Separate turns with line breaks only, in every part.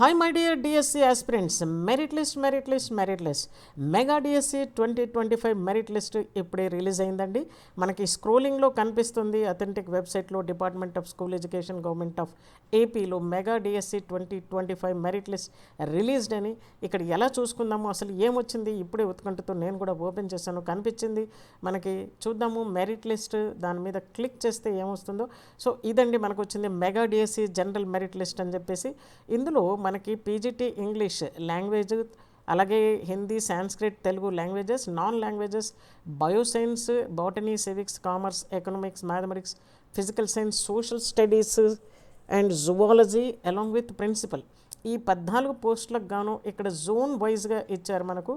Hi my dear DSC aspirants merit list merit list merit list mega DSC twenty twenty five merit list ఇప్పుడే release అయిందండి. మనకి స్క్రోలింగ్లో కనిపిస్తుంది. Authentic వెబ్సైట్లో department of school education government of ఏపీలో mega DSC twenty twenty five merit list released అని ఇక్కడ ఎలా చూసుకుందాము అసలు ఏమొచ్చింది ఇప్పుడే ఉత్కంఠతో నేను కూడా ఓపెన్ చేశాను. కనిపించింది. మనకి చూద్దాము మెరిట్ లిస్ట్ దాని మీద క్లిక్ చేస్తే ఏమొస్తుందో. సో ఇదండి మనకు వచ్చింది mega DSC general merit list అని చెప్పేసి. ఇందులో మనకి పీజీటీ ఇంగ్లీష్ లాంగ్వేజ్ అలాగే Hindi Sanskrit Telugu languages non languages bioscience botany civics commerce economics mathematics physical science social studies and zoology along with principal. ఈ పద్నాలుగు పోస్టులకు గాను ఇక్కడ జోన్ వైజ్గా ఇచ్చారు మనకు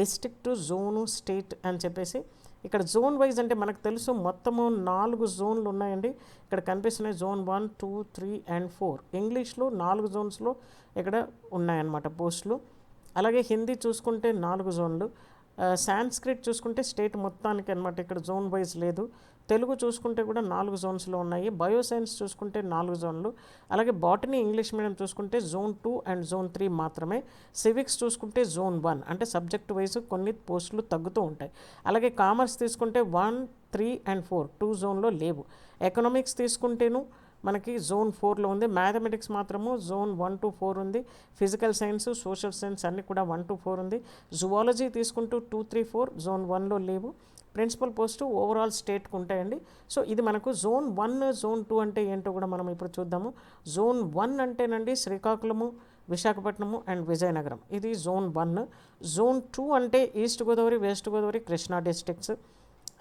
డిస్టిక్ టు జోను స్టేట్ అని చెప్పేసి. ఇక్కడ జోన్ వైజ్ అంటే మనకు తెలుసు మొత్తము నాలుగు జోన్లు ఉన్నాయండి. ఇక్కడ కనిపిస్తున్నాయి zone one two three and four. ఇంగ్లీష్లో నాలుగు జోన్స్లో ఇక్కడ ఉన్నాయన్నమాట పోస్టులు. అలాగే హిందీ చూసుకుంటే నాలుగు జోన్లు. సాంస్క్రిట్ చూసుకుంటే స్టేట్ మొత్తానికి అనమాట ఇక్కడ జోన్ వైజ్ లేదు. తెలుగు చూసుకుంటే కూడా నాలుగు జోన్స్లో ఉన్నాయి. బయోసైన్స్ చూసుకుంటే నాలుగు జోన్లు. అలాగే బాటనీ ఇంగ్లీష్ మీడియం చూసుకుంటే zone two and zone three మాత్రమే. సివిక్స్ చూసుకుంటే జోన్ వన్ అంటే సబ్జెక్ట్ వైజ్ కొన్ని పోస్టులు తగ్గుతూ ఉంటాయి. అలాగే కామర్స్ తీసుకుంటే one three and four two జోన్లో లేవు. ఎకనామిక్స్ తీసుకుంటేను మనకి జోన్ ఫోర్లో ఉంది. మ్యాథమెటిక్స్ మాత్రము జోన్ వన్ టు ఫోర్ ఉంది. ఫిజికల్ సైన్స్ సోషల్ సైన్స్ అన్నీ కూడా వన్ టు ఫోర్ ఉంది. జువాలజీ తీసుకుంటూ టూ త్రీ ఫోర్ జోన్ వన్లో లేవు. ప్రిన్సిపల్ పోస్టు ఓవరాల్ స్టేట్కి ఉంటాయండి. సో ఇది మనకు జోన్ వన్ జోన్ టూ అంటే ఏంటో కూడా మనం ఇప్పుడు చూద్దాము. జోన్ వన్ అంటేనండి శ్రీకాకుళము విశాఖపట్నము అండ్ విజయనగరం. ఇది జోన్ వన్. జోన్ టూ అంటే East Godavari West Godavari Krishna districts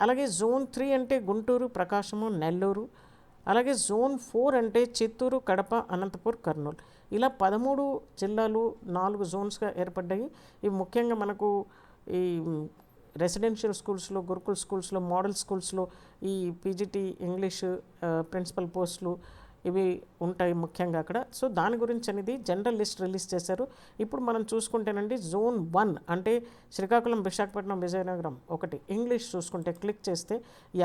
అలాగే జోన్ త్రీ అంటే గుంటూరు ప్రకాశము నెల్లూరు అలాగే జోన్ ఫోర్ అంటే చిత్తూరు కడప అనంతపూర్ కర్నూలు. ఇలా పదమూడు జిల్లాలు నాలుగు జోన్స్గా ఏర్పడ్డాయి. ఇవి ముఖ్యంగా మనకు ఈ రెసిడెన్షియల్ స్కూల్స్లో గురుకుల్ స్కూల్స్లో మోడల్ స్కూల్స్లో ఈ పీజీటీ ఇంగ్లీష్ ప్రిన్సిపల్ పోస్టులు ఇవి ఉంటాయి ముఖ్యంగా అక్కడ. సో దాని గురించి అనేది జనరల్ లిస్ట్ రిలీజ్ చేశారు. ఇప్పుడు మనం చూసుకుంటేనండి జోన్ వన్ అంటే శ్రీకాకుళం విశాఖపట్నం విజయనగరం ఒకటి. ఇంగ్లీష్ చూసుకుంటే క్లిక్ చేస్తే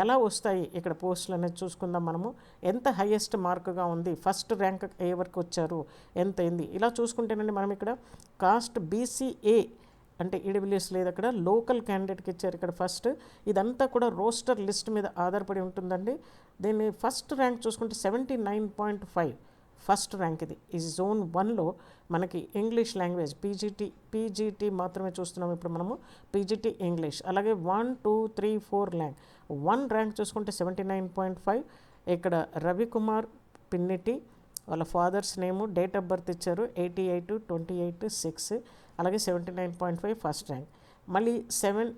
ఎలా వస్తాయి ఇక్కడ పోస్టులు అనేది చూసుకుందాం మనము. ఎంత హయ్యెస్ట్ మార్కుగా ఉంది ఫస్ట్ ర్యాంక్ ఏ వరకు వచ్చారు ఎంత అయింది? ఇలా చూసుకుంటేనండి మనం ఇక్కడ కాస్ట్ బీసీఏ అంటే ఈడబ్ల్యూఎస్ లేదు అక్కడ. లోకల్ క్యాండిడేట్కి ఇచ్చారు ఇక్కడ ఫస్ట్. ఇదంతా కూడా రోస్టర్ లిస్ట్ మీద ఆధారపడి ఉంటుందండి. దీన్ని ఫస్ట్ ర్యాంక్ చూసుకుంటే seventy nine point five first rank ఇది. ఈ జోన్ వన్లో మనకి ఇంగ్లీష్ లాంగ్వేజ్ పీజీటీ పీజీటీ మాత్రమే చూస్తున్నాం ఇప్పుడు మనము. PGT English. అలాగే one two three four rank. One rank చూసుకుంటే సెవెంటీ నైన్ పాయింట్ ఫైవ్. ఇక్కడ రవికుమార్ పిన్నిటి వాళ్ళ father's name date of birth ఇచ్చారు eighty eight twenty eight six. అలాగే seventy nine point five first rank. మళ్ళీ సెవెన్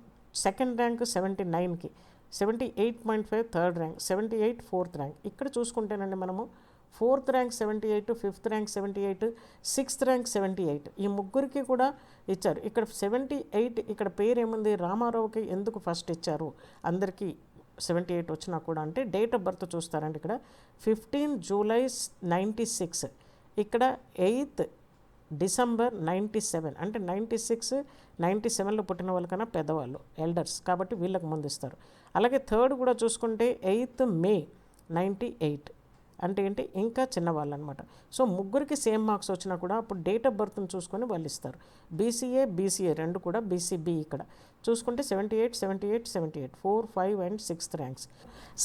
సెకండ్ ర్యాంక్ సెవెంటీ నైన్కి. Seventy eight point five third rank seventy eight fourth rank ఇక్కడ చూసుకుంటేనండి మనము fourth rank seventy eight fifth rank seventy eight sixth rank seventy eight ఈ ముగ్గురికి కూడా ఇచ్చారు. ఇక్కడ సెవెంటీ ఎయిట్ ఇక్కడ పేరు ఏముంది రామారావుకి ఎందుకు ఫస్ట్ ఇచ్చారు? అందరికీ సెవెంటీ ఎయిట్ వచ్చినా కూడా అంటే డేట్ ఆఫ్ బర్త్ చూస్తారండి ఇక్కడ. ఫిఫ్టీన్ జూలై నైంటీ సిక్స్ ఇక్కడ ఎయిత్ డిసెంబర్ నైంటీ సెవెన్ అంటే నైంటీ సిక్స్ నైంటీ సెవెన్లో పుట్టిన వాళ్ళకన్నా పెద్దవాళ్ళు ఎల్డర్స్ కాబట్టి వీళ్ళకి ముందు ఇస్తారు. అలాగే థర్డ్ కూడా చూసుకుంటే ఎయిత్ మే నైంటీ ఎయిట్. అంటే ఏంటి? ఇంకా చిన్నవాళ్ళు అనమాట సో ముగ్గురికి సేమ్ మార్క్స్ వచ్చినా కూడా అప్పుడు డేట్ ఆఫ్ బర్త్ని చూసుకొని వాళ్ళు ఇస్తారు బీసీఏ బీసీఏ రెండు కూడా బీసీబీ ఇక్కడ. చూసుకుంటే seventy eight seventy eight seventy eight. Four five and sixth ranks.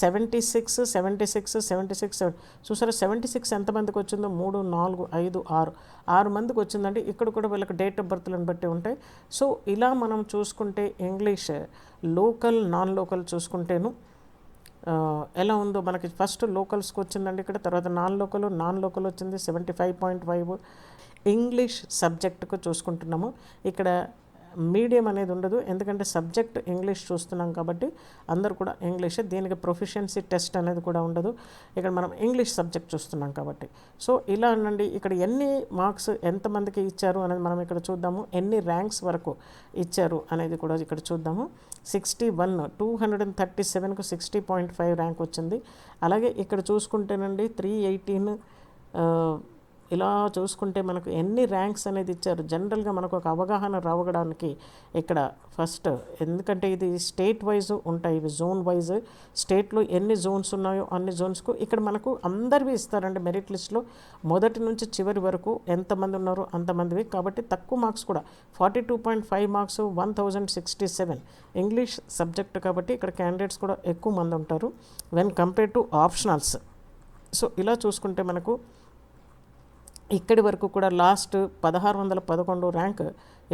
Seventy six seventy six seventy six చూసారా? సెవెంటీ సిక్స్ ఎంతమందికి వచ్చిందో? మూడు నాలుగు ఐదు ఆరు. ఆరు మందికి వచ్చిందంటే ఇక్కడ కూడా వీళ్ళకి డేట్ ఆఫ్ బర్త్లను బట్టి ఉంటాయి. సో ఇలా మనం చూసుకుంటే ఇంగ్లీష్ లోకల్ నాన్ లోకల్ చూసుకుంటేను ఎలా ఉందో మనకి ఫస్ట్ లోకల్స్కి వచ్చిందండి ఇక్కడ తర్వాత నాన్ లోకల్ నాన్ లోకల్ వచ్చింది seventy five point five English సబ్జెక్టుకు చూసుకుంటున్నాము. ఇక్కడ మీడియం అనేది ఉండదు. ఎందుకంటే సబ్జెక్ట్ ఇంగ్లీష్ చూస్తున్నాం కాబట్టి అందరు కూడా ఇంగ్లీషే. దీనికి ప్రొఫిషియన్సీ టెస్ట్ అనేది కూడా ఉండదు. ఇక్కడ మనం ఇంగ్లీష్ సబ్జెక్ట్ చూస్తున్నాం కాబట్టి. సో ఇలా అనండి. ఇక్కడ ఎన్ని మార్క్స్ ఎంతమందికి ఇచ్చారు అనేది మనం ఇక్కడ చూద్దాము. ఎన్ని ర్యాంక్స్ వరకు ఇచ్చారు అనేది కూడా ఇక్కడ చూద్దాము. Sixty one two hundred and thirty సెవెన్కు sixty point five rank వచ్చింది. అలాగే ఇక్కడ చూసుకుంటేనండి త్రీ ఎయిటీన్ ఇలా చూసుకుంటే మనకు ఎన్ని ర్యాంక్స్ అనేది ఇచ్చారు. జనరల్గా మనకు ఒక అవగాహన రావడానికి ఇక్కడ ఫస్ట్ ఎందుకంటే ఇది స్టేట్ వైజ్ ఉంటాయి. ఇవి జోన్ వైజ్ స్టేట్లో ఎన్ని జోన్స్ ఉన్నాయో అన్ని జోన్స్కు ఇక్కడ మనకు అందరివి ఇస్తారండి మెరిట్ లిస్ట్లో. మొదటి నుంచి చివరి వరకు ఎంతమంది ఉన్నారో అంతమందివి. కాబట్టి తక్కువ మార్క్స్ కూడా. Forty two point five marks one thousand sixty seven English subject కాబట్టి ఇక్కడ క్యాండిడేట్స్ కూడా ఎక్కువ మంది ఉంటారు. When compare to optionals. So ఇలా చూసుకుంటే మనకు ఇక్కడి వరకు కూడా లాస్ట్ పదహారు వందల పదకొండు ర్యాంక్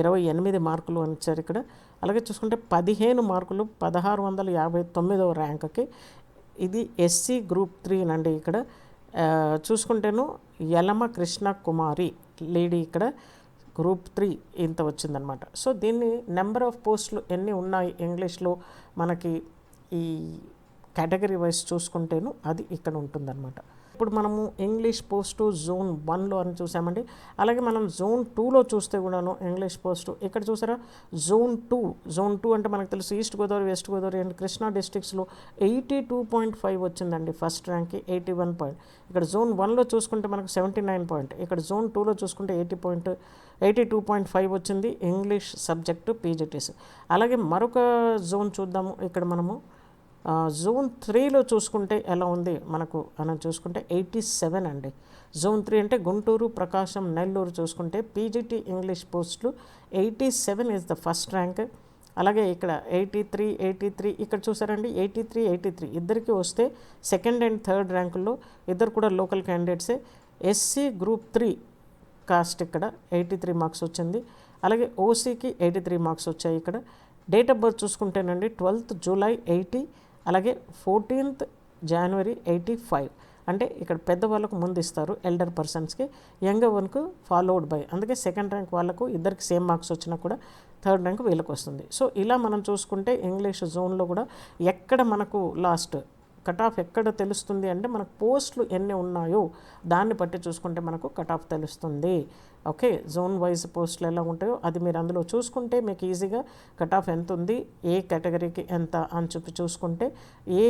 ఇరవై ఎనిమిది మార్కులు అని ఇచ్చారు ఇక్కడ. అలాగే చూసుకుంటే పదిహేను మార్కులు పదహారు వందల యాభై తొమ్మిదవ ర్యాంక్కి. ఇది ఎస్సీ గ్రూప్ త్రీ నండి ఇక్కడ. చూసుకుంటేను యలమ కృష్ణ కుమారి లేడీ ఇక్కడ గ్రూప్ త్రీ ఇంత వచ్చిందనమాట. సో దీన్ని నెంబర్ ఆఫ్ పోస్టులు ఎన్ని ఉన్నాయి ఇంగ్లీష్లో మనకి ఈ కేటగిరీ వైజ్ చూసుకుంటేను అది ఇక్కడ ఉంటుందన్నమాట ఇప్పుడు మనము ఇంగ్లీష్ పోస్టు జోన్ వన్లో అని చూసామండి. అలాగే మనం జోన్ టూలో చూస్తే కూడాను ఇంగ్లీష్ పోస్టు ఇక్కడ చూసారా? జోన్ టూ జోన్ టూ అంటే మనకు తెలుసు East Godavari West Godavari and Krishna డిస్ట్రిక్ట్స్లో eighty two point five వచ్చిందండి ఫస్ట్ ర్యాంక్కి ఎయిటీ వన్ పాయింట్ ఇక్కడ జోన్ వన్లో చూసుకుంటే మనకు సెవెంటీ నైన్ పాయింట్ ఇక్కడ జోన్ టూలో చూసుకుంటే eighty point eighty two point five వచ్చింది ఇంగ్లీష్ సబ్జెక్టు పీజీటీస్ అలాగే మరొక జోన్ చూద్దాము. ఇక్కడ మనము జోన్ త్రీలో చూసుకుంటే ఎలా ఉంది? మనకు మనం చూసుకుంటే ఎయిటీ సెవెన్ అండి. జోన్ త్రీ అంటే గుంటూరు ప్రకాశం నెల్లూరు చూసుకుంటే పీజీటీ ఇంగ్లీష్ పోస్టులు eighty seven is the first rank అలాగే ఇక్కడ ఎయిటీ త్రీ ఎయిటీ త్రీ ఇక్కడ చూసారండి ఎయిటీ త్రీ ఎయిటీ త్రీ. ఇద్దరికి వస్తే సెకండ్ అండ్ థర్డ్ ర్యాంకుల్లో ఇద్దరు కూడా లోకల్ క్యాండిడేట్సే ఎస్సీ గ్రూప్ త్రీ కాస్ట్ ఇక్కడ ఎయిటీ త్రీ మార్క్స్ వచ్చింది. అలాగే ఓసీకి ఎయిటీ త్రీ మార్క్స్ వచ్చాయి ఇక్కడ. డేట్ ఆఫ్ బర్త్ చూసుకుంటేనండి ట్వెల్త్ జూలై ఎయిటీ అలాగే ఫోర్టీన్త్ జనవరి ఎయిటీ ఫైవ్ అంటే ఇక్కడ పెద్దవాళ్ళకు ముందు ఇస్తారు ఎల్డర్ పర్సన్స్కి యంగ్ వన్కు ఫాలోడ్ బై అందుకే సెకండ్ ర్యాంక్ వాళ్ళకు ఇద్దరికి సేమ్ మార్క్స్ వచ్చినా కూడా థర్డ్ ర్యాంక్ వీళ్ళకి వస్తుంది సో ఇలా మనం చూసుకుంటే ఇంగ్లీష్ జోన్లో కూడా ఎక్కడ మనకు లాస్ట్ కట్ ఆఫ్ ఎక్కడ తెలుస్తుంది అంటే మనకు పోస్టులు ఎన్ని ఉన్నాయో దాన్ని బట్టి చూసుకుంటే మనకు కట్ ఆఫ్ తెలుస్తుంది. ఓకే జోన్ వైజ్ పోస్టులు ఎలా ఉంటాయో అది మీరు అందులో చూసుకుంటే మీకు ఈజీగా కట్ ఆఫ్ ఎంత ఉంది ఏ కేటగిరీకి ఎంత అని చెప్పి చూసుకుంటే ఏ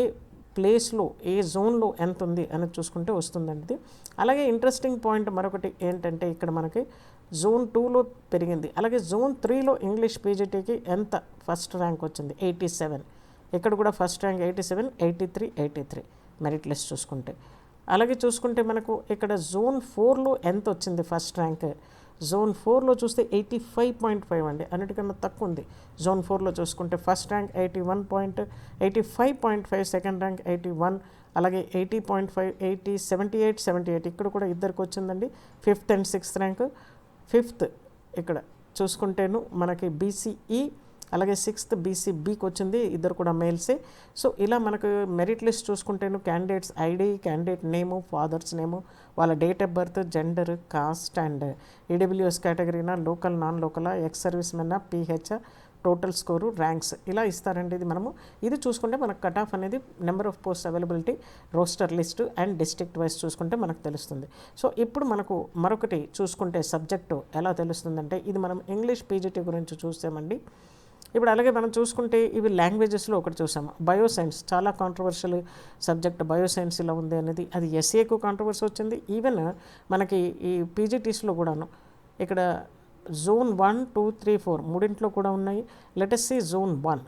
ప్లేస్లో ఏ జోన్లో ఎంత ఉంది అని చూసుకుంటే వస్తుందండి. అలాగే ఇంట్రెస్టింగ్ పాయింట్ మరొకటి ఏంటంటే ఇక్కడ మనకి జోన్ టూలో పెరిగింది. అలాగే జోన్ త్రీలో ఇంగ్లీష్ పీజీటీకి ఎంత ఫస్ట్ ర్యాంక్ వచ్చింది? Eighty seven. ఇక్కడ కూడా first rank eighty seven eighty three eighty three merit list చూసుకుంటే. అలాగే చూసుకుంటే మనకు ఇక్కడ జోన్ ఫోర్లో ఎంత వచ్చింది ఫస్ట్ ర్యాంక్? జోన్ ఫోర్లో చూస్తే ఎయిటీ ఫైవ్ పాయింట్ ఫైవ్ అండి. అన్నిటికన్నా తక్కువ ఉంది. జోన్ ఫోర్లో చూసుకుంటే first rank eighty one point eighty five point five second rank eighty one అలాగే eighty point five eighty seventy eight seventy eight. ఇక్కడ కూడా ఇద్దరికి వచ్చిందండి. Fifth and sixth rank. Fifth ఇక్కడ చూసుకుంటేను మనకి బీసీఈ అలాగే సిక్స్త్ బీసీ బీకి వచ్చింది ఇద్దరు కూడా మేల్సే. సో ఇలా మనకు merit list చూసుకుంటేను candidates ID candidate name father's name వాళ్ళ date of birth gender caste and EWS కేటగిరీనా local non లోకలా ఎక్స్ సర్వీస్ మెన్నా పీహెచ్ టోటల్ స్కోరు ర్యాంక్స్ ఇలా ఇస్తారండి ఇది మనము. ఇది చూసుకుంటే మనకు కట్ ఆఫ్ అనేది number of post availability roster list and district wise చూసుకుంటే మనకు తెలుస్తుంది. సో ఇప్పుడు మనకు మరొకటి చూసుకుంటే సబ్జెక్టు ఎలా తెలుస్తుందంటే ఇది మనం ఇంగ్లీష్ పీజీటీ గురించి చూసామండి. ఇప్పుడు అలాగే మనం చూసుకుంటే ఇవి లాంగ్వేజెస్లో ఒకటి చూసాము. బయోసైన్స్ చాలా కాంట్రవర్షియల్ సబ్జెక్ట్ బయోసైన్స్ ఇలా ఉంది అనేది అది ఎస్ఏకు కాంట్రవర్సీ వచ్చింది. ఈవెన్ మనకి ఈ పీజీటీస్లో కూడాను ఇక్కడ zone one two three four మూడింట్లో కూడా ఉన్నాయి. లెటెస్సీ జోన్ వన్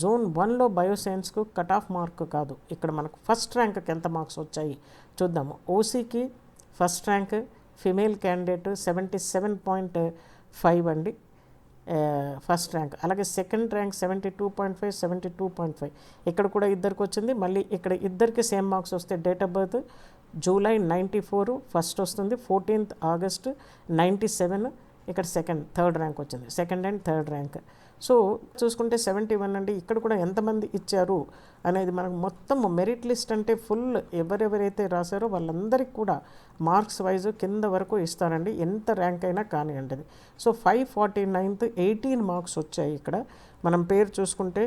జోన్ వన్లో బయోసైన్స్కు కట్ ఆఫ్ మార్క్ కాదు. ఇక్కడ మనకు ఫస్ట్ ర్యాంక్కి ఎంత మార్క్స్ వచ్చాయి చూద్దాము. ఓసీకి first rank female candidate seventy seven point five అండి. ఫస్ట్ ర్యాంక్ అలాగే second rank seventy two point five seventy two point five ఇక్కడ కూడా ఇద్దరికి వచ్చింది. మళ్ళీ ఇక్కడ ఇద్దరికి సేమ్ మార్క్స్ వస్తే date of birth July ninety four first వస్తుంది. ఫోర్టీన్త్ ఆగస్ట్ నైంటీ సెవెన్ ఇక్కడ సెకండ్ థర్డ్ ర్యాంక్ వచ్చింది. Second and third rank so చూసుకుంటే సెవెంటీ వన్ అండి ఇక్కడ కూడా ఎంతమంది ఇచ్చారు అనేది మనకు మొత్తం మెరిట్ లిస్ట్ అంటే ఫుల్ ఎవరెవరైతే రాశారో వాళ్ళందరికీ కూడా మార్క్స్ వైజ్ కింద వరకు ఇస్తారండి. ఎంత ర్యాంక్ అయినా కానివ్వండి. అది so five forty ninth eighteen marks వచ్చాయి ఇక్కడ. మనం పేరు చూసుకుంటే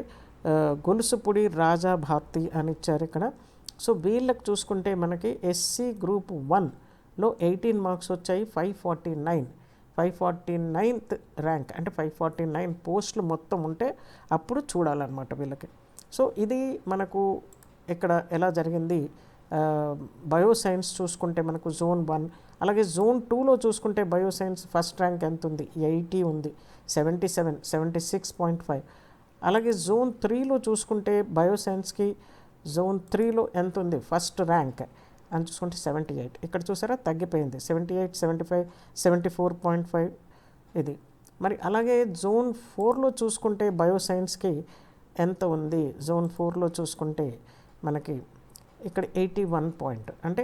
గొలుసుపుడి రాజా భారతి అని ఇచ్చారు ఇక్కడ. సో వీళ్ళకి చూసుకుంటే మనకి ఎస్సీ గ్రూప్ వన్లో ఎయిటీన్ మార్క్స్ వచ్చాయి five forty nine. Five forty ninth rank అంటే ఫైవ్ ఫార్టీ నైన్ పోస్టులు మొత్తం ఉంటే అప్పుడు చూడాలన్నమాట వీళ్ళకి. సో ఇది మనకు ఇక్కడ ఎలా జరిగింది? బయోసైన్స్ చూసుకుంటే మనకు జోన్ వన్ అలాగే జోన్ టూలో చూసుకుంటే బయోసైన్స్ ఫస్ట్ ర్యాంక్ ఎంత ఉంది ఎయిటీ ఉంది seventy seven seventy six point five. అలాగే జోన్ త్రీలో చూసుకుంటే బయోసైన్స్కి జోన్ త్రీలో ఎంత ఉంది ఫస్ట్ ర్యాంక్. అని చూసుకుంటే సెవెంటీ ఎయిట్ ఇక్కడ చూసారా? తగ్గిపోయింది. Seventy eight seventy five seventy four point five ఇది. మరి అలాగే జోన్ ఫోర్లో చూసుకుంటే బయోసైన్స్కి ఎంత ఉంది? జోన్ ఫోర్లో చూసుకుంటే మనకి ఇక్కడ ఎయిటీ వన్ పాయింట్ అంటే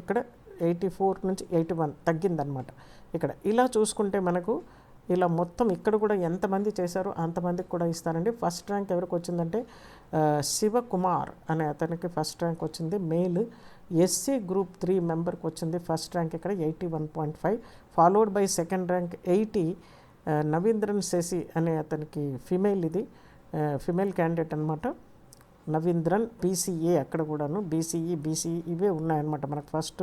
ఇక్కడ ఎయిటీ ఫోర్ నుంచి ఎయిటీ వన్ తగ్గిందనమాట ఇక్కడ ఇలా చూసుకుంటే మనకు ఇలా మొత్తం ఇక్కడ కూడా ఎంతమంది చేశారో అంతమందికి కూడా ఇస్తారండి. ఫస్ట్ ర్యాంక్ ఎవరికి వచ్చిందంటే శివకుమార్ అనే అతనికి ఫస్ట్ ర్యాంక్ వచ్చింది. మెయిల్ ఎస్సీ గ్రూప్ త్రీ మెంబర్కి వచ్చింది. ఫస్ట్ ర్యాంక్ ఇక్కడ eighty one point five followed by second rank eighty Naveendran Sasi అనే అతనికి ఫిమేల్ ఇది. ఫిమేల్ క్యాండిడేట్ అనమాట నవీంద్రన్ బీసీఏ అక్కడ కూడాను బీసీఈ బీసీఈ ఇవే ఉన్నాయన్నమాట మనకు ఫస్ట్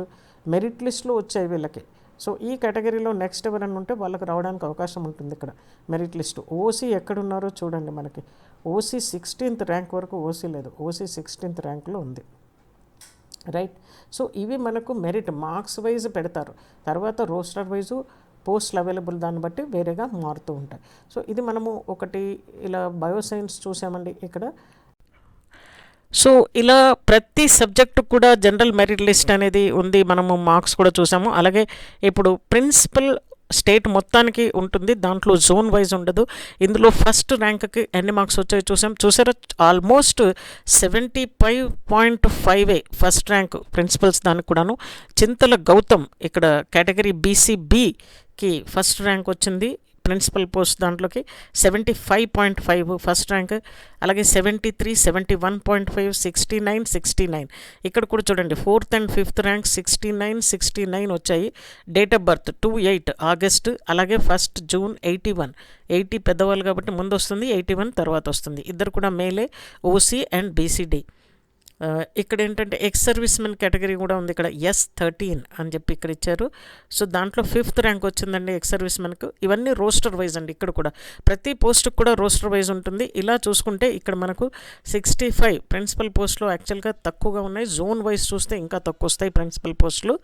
మెరిట్ లిస్ట్లో వచ్చాయి వీళ్ళకి. సో ఈ కేటగిరీలో నెక్స్ట్ ఎవరైనా ఉంటే వాళ్ళకి రావడానికి అవకాశం ఉంటుంది ఇక్కడ మెరిట్ లిస్ట్ ఓసీ ఎక్కడున్నారో చూడండి మనకి. ఓసీ సిక్స్టీన్త్ ర్యాంక్ వరకు ఓసీ లేదు. ఓసీ సిక్స్టీన్త్ ర్యాంక్లో ఉంది. రైట్ సో ఇవి మనకు మెరిట్ మార్క్స్ వైజ్ పెడతారు. తర్వాత రోస్టర్ వైజు పోస్టులు అవైలబుల్ దాన్ని బట్టి వేరేగా మారుతూ ఉంటాయి. సో ఇది మనము ఒకటి ఇలా బయోసైన్స్ చూసామండి ఇక్కడ. సో ఇలా ప్రతి సబ్జెక్టు కూడా జనరల్ మెరిట్ లిస్ట్ అనేది ఉంది. మనము మార్క్స్ కూడా చూసాము. అలాగే ఇప్పుడు ప్రిన్సిపల్ స్టేట్ మొత్తానికి ఉంటుంది. దాంట్లో జోన్ వైజ్ ఉండదు. ఇందులో ఫస్ట్ ర్యాంక్కి ఎన్ని మార్క్స్ వచ్చాయో చూసాం. చూసారా? Almost seventy five point five first rank principals దానికి కూడాను. చింతల గౌతమ్ ఇక్కడ కేటగిరీ బీసీబీకి ఫస్ట్ ర్యాంక్ వచ్చింది. ప్రిన్సిపల్ పోస్ట్ దాంట్లోకి seventy five point five first rank అలాగే seventy three seventy one point five sixty nine sixty nine. ఇక్కడ కూడా చూడండి fourth and fifth rank sixty nine sixty nine వచ్చాయి. Date of birth two eight August అలాగే first June eighty one. Eighty పెద్దవాళ్ళు కాబట్టి ముందు వస్తుంది ఎయిటీ వన్ తర్వాత వస్తుంది. ఇద్దరు కూడా మేలే ఓసీ అండ్ బీసీడీ ఇక్కడ ఏంటంటే ఎక్స్ సర్వీస్ మెన్ కేటగిరీ కూడా ఉంది ఇక్కడ ఎస్ థర్టీన్ అని చెప్పి ఇక్కడ ఇచ్చారు. సో దాంట్లో ఫిఫ్త్ ర్యాంక్ వచ్చిందండి ఎక్స్ సర్వీస్ మెన్కు ఇవన్నీ రోస్టర్ వైజ్ అండి ఇక్కడ కూడా. ప్రతి పోస్ట్కి కూడా రోస్టర్ వైజ్ ఉంటుంది. ఇలా చూసుకుంటే ఇక్కడ మనకు సిక్స్టీ ఫైవ్ ప్రిన్సిపల్ పోస్టులు యాక్చువల్గా తక్కువగా ఉన్నాయి. జోన్ వైజ్ చూస్తే ఇంకా తక్కువ వస్తాయి ప్రిన్సిపల్ పోస్టులు.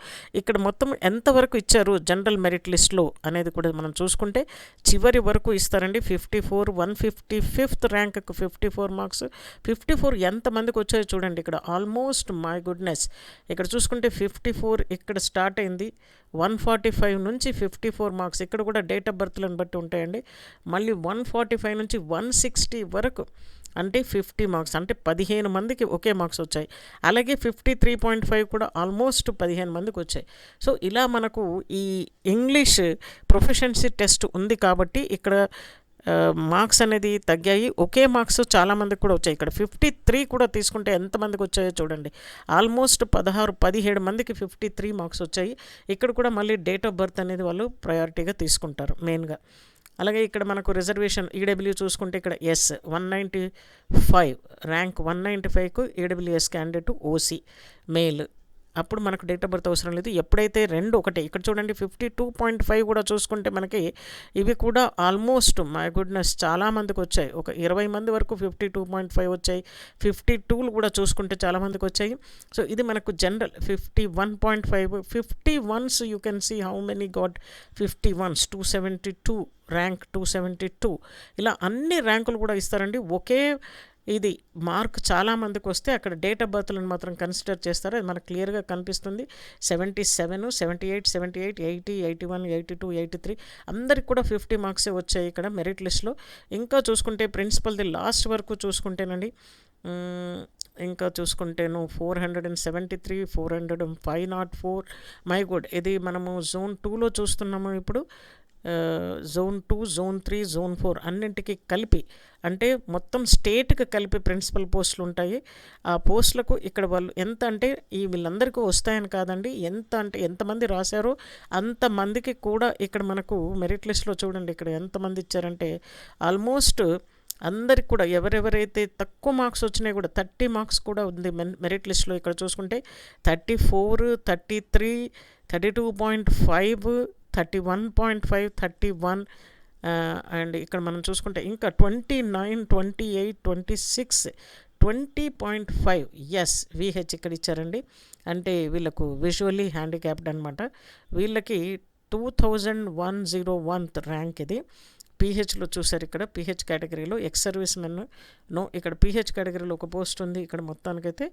ఇక్కడ మొత్తం ఎంతవరకు ఇచ్చారు జనరల్ మెరిట్ లిస్ట్లో అనేది కూడా మనం చూసుకుంటే చివరి వరకు ఇస్తారండి. Fifty four one fifty fifth ర్యాంక్కు fifty four marks. Fifty four ఎంతమందికి వచ్చాయో చూడండి. ఇక్కడ ఆల్మోస్ట్ మై గుడ్నెస్. ఇక్కడ చూసుకుంటే ఫిఫ్టీ ఫోర్ ఇక్కడ స్టార్ట్ అయింది. వన్ ఫార్టీ ఫైవ్ నుంచి ఫిఫ్టీ ఫోర్ మార్క్స్. ఇక్కడ కూడా డేట్ ఆఫ్ బర్త్లను బట్టి ఉంటాయండి. మళ్ళీ వన్ ఫార్టీ ఫైవ్ నుంచి వన్ సిక్స్టీ వరకు అంటే ఫిఫ్టీ మార్క్స్. అంటే పదిహేను మందికి ఒకే మార్క్స్ వచ్చాయి. అలాగే ఫిఫ్టీ త్రీ పాయింట్ ఫైవ్ కూడా ఆల్మోస్ట్ పదిహేను మందికి వచ్చాయి. సో ఇలా మనకు ఈ ఇంగ్లీష్ ప్రొఫెషన్సీ టెస్ట్ ఉంది కాబట్టి ఇక్కడ మార్క్స్ అనేది తగ్గాయి. ఒకే మార్క్స్ చాలామందికి కూడా వచ్చాయి. ఇక్కడ ఫిఫ్టీ త్రీ కూడా తీసుకుంటే ఎంతమందికి వచ్చాయో చూడండి. ఆల్మోస్ట్ పదహారు పదిహేడు మందికి ఫిఫ్టీ త్రీ మార్క్స్ వచ్చాయి. ఇక్కడ కూడా మళ్ళీ డేట్ ఆఫ్ బర్త్ అనేది వాళ్ళు ప్రయారిటీగా తీసుకుంటారు మెయిన్గా అలాగే ఇక్కడ మనకు రిజర్వేషన్ ఈడబ్ల్యూ చూసుకుంటే ఇక్కడ S one ninety five rank one ninety ఫైవ్కు EWS candidate OC male అప్పుడు మనకు డేట్ ఆఫ్ బర్త్ అవసరం లేదు. ఎప్పుడైతే రెండు ఒకటే ఇక్కడ చూడండి ఫిఫ్టీ టూ పాయింట్ ఫైవ్ కూడా చూసుకుంటే మనకి ఇవి కూడా ఆల్మోస్ట్ మై గుడ్నెస్ చాలామందికి వచ్చాయి. ఒక ఇరవై మంది వరకు ఫిఫ్టీ టూ పాయింట్ ఫైవ్ వచ్చాయి. ఫిఫ్టీ టూలు కూడా చూసుకుంటే చాలామందికి వచ్చాయి. సో ఇది మనకు general fifty one point five fifty ones you can see how many got fifty ones two seventy two rank two seventy two ఇలా అన్ని ర్యాంకులు కూడా ఇస్తారండి. ఒకే ఇది మార్క్ చాలామందికి వస్తే అక్కడ డేట్ ఆఫ్ బర్త్లను మాత్రం కన్సిడర్ చేస్తారు. అది మనకు క్లియర్గా కనిపిస్తుంది. Seventy seven seventy eight seventy eight eighty eighty one eighty two eighty three అందరికి కూడా ఫిఫ్టీ మార్క్సే వచ్చాయి ఇక్కడ మెరిట్ లిస్ట్లో. ఇంకా చూసుకుంటే ప్రిన్సిపల్ది లాస్ట్ వరకు చూసుకుంటేనండి ఇంకా చూసుకుంటేను four hundred and seventy three four hundred and five not four. My good ఇది మనము జోన్ టూలో చూస్తున్నాము ఇప్పుడు. Zone two zone three zone four అన్నింటికి కలిపి అంటే మొత్తం స్టేట్కి కలిపి ప్రిన్సిపల్ పోస్టులు ఉంటాయి. ఆ పోస్టులకు ఇక్కడ వాళ్ళు ఎంత అంటే ఈ వీళ్ళందరికీ వస్తాయని కాదండి. ఎంత అంటే ఎంతమంది రాశారో అంతమందికి కూడా ఇక్కడ మనకు మెరిట్ లిస్ట్లో చూడండి ఇక్కడ ఎంతమంది ఇచ్చారంటే ఆల్మోస్ట్ అందరికి కూడా ఎవరెవరైతే తక్కువ మార్క్స్ వచ్చినాయి కూడా థర్టీ మార్క్స్ కూడా ఉంది మెరిట్ లిస్ట్లో ఇక్కడ చూసుకుంటే thirty four thirty three thirty two point five thirty one point five thirty one and ఇక్కడ మనం చూసుకుంటే ఇంకా twenty nine twenty eight twenty six twenty point five. S VH ఇక్కడ ఇచ్చారండి. అంటే వీళ్ళకు విజువల్లీ హ్యాండిక్యాప్డ్ అనమాట వీళ్ళకి two thousand one zero one rank ఇది. పీహెచ్లో చూసారు ఇక్కడ. పీహెచ్ కేటగిరీలో ఎక్స్ సర్వీస్ మెన్ నో ఇక్కడ పీహెచ్ కేటగిరీలో ఒక పోస్ట్ ఉంది. ఇక్కడ మొత్తానికైతే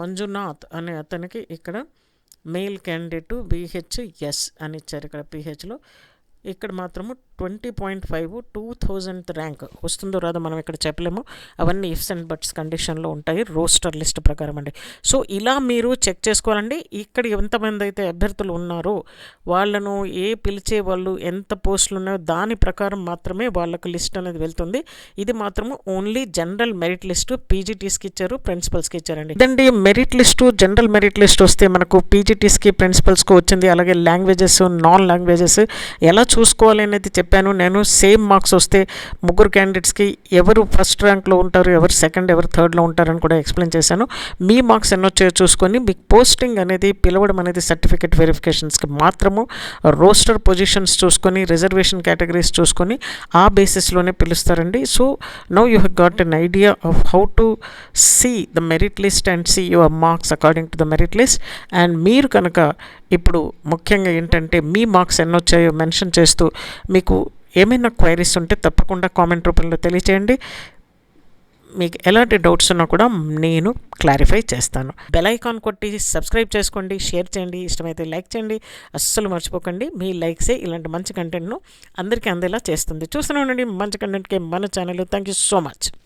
మంజునాథ్ అనే అతనికి ఇక్కడ మెయిల్ క్యాండిడేటు బీహెచ్ ఎస్ అని ఇచ్చారు ఇక్కడ పీహెచ్లో. ఇక్కడ మాత్రము twenty point five two thousand rank. వస్తుందో రాదో మనం ఇక్కడ చెప్పలేము. అవన్నీ ఇఫ్స్ అండ్ బట్స్ కండిషన్లో ఉంటాయి. రోస్టర్ లిస్ట్ ప్రకారం అండి. సో ఇలా మీరు చెక్ చేసుకోవాలండి. ఇక్కడ ఎంతమంది అయితే అభ్యర్థులు ఉన్నారో వాళ్ళను ఏ పిలిచే వాళ్ళు ఎంత పోస్టులు ఉన్నాయో దాని ప్రకారం మాత్రమే వాళ్ళకు లిస్ట్ అనేది వెళ్తుంది. ఇది మాత్రము ఓన్లీ జనరల్ మెరిట్ లిస్టు పీజీటీస్కి ఇచ్చారు ప్రిన్సిపల్స్కి ఇచ్చారండి. ఇదండి merit list general merit list వస్తే మనకు పీజీటీస్కి ప్రిన్సిపల్స్కి వచ్చింది అలాగే లాంగ్వేజెస్ నాన్ లాంగ్వేజెస్ ఎలా చూసుకోవాలి అనేది చెప్పాను. నేను సేమ్ మార్క్స్ వస్తే ముగ్గురు క్యాండిడేట్స్కి ఎవరు ఫస్ట్ ర్యాంక్లో ఉంటారు ఎవరు సెకండ్ ఎవరు థర్డ్లో ఉంటారని కూడా ఎక్స్ప్లెయిన్ చేశాను. మీ మార్క్స్ ఎన్నో చూసుకొని మీకు పోస్టింగ్ అనేది పిలవడం అనేది సర్టిఫికేట్ వెరిఫికేషన్స్కి మాత్రము రోస్టర్ పొజిషన్స్ చూసుకొని రిజర్వేషన్ కేటగిరీస్ చూసుకొని ఆ బేసిస్లోనే పిలుస్తారండి. So now you have got an idea of how to see the merit list and see your marks according to the merit list and మీరు కనుక ఇప్పుడు ముఖ్యంగా ఏంటంటే మీ మార్క్స్ ఎన్ని వచ్చాయో మెన్షన్ చేస్తూ మీకు ఏమైనా క్వైరీస్ ఉంటే తప్పకుండా కామెంట్ రూపంలో తెలియచేయండి. మీకు ఎలాంటి డౌట్స్ ఉన్నా కూడా నేను క్లారిఫై చేస్తాను. బెల్ ఐకాన్ కొట్టి సబ్స్క్రైబ్ చేసుకోండి షేర్ చేయండి ఇష్టమైతే లైక్ చేయండి. అస్సలు మర్చిపోకండి. మీ లైక్సే ఇలాంటి మంచి కంటెంట్ను అందరికీ అందేలా చేస్తుంది. చూస్తూనే ఉండండి. మంచి కంటెంట్కి మన channel. Thank you so much.